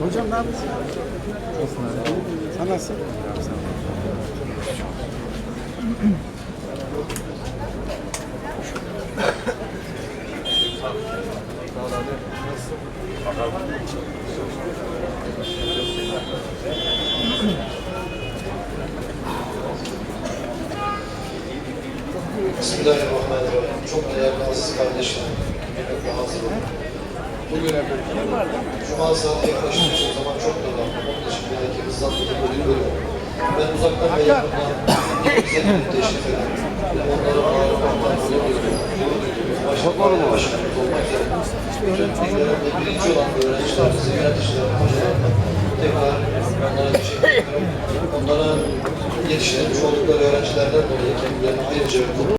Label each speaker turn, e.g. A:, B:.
A: Hocam ne yapıyorsun? Sen nasılsın?
B: Bismillahirrahmanirrahim. Çok değerli aziz kardeşlerim, kıymetli hazır olun. Bugün Cuma saati yaklaştığı için zaman çok dolandım. Onun için belki hızlandırıp ödül veriyorum. Ben uzaktan ve yakından hepsini teşrif ederim. Onları ağırlamaktan gurur duyuyorum. Gurur başkanımız olmak üzere. Bütün birinci olan öğrencilerimizi, yöneticilerimizi, hocalarına tekrar onlara teşekkür ediyorum. Onlara yetiştirmiş oldukları öğrencilerden dolayı kendilerine ayrıca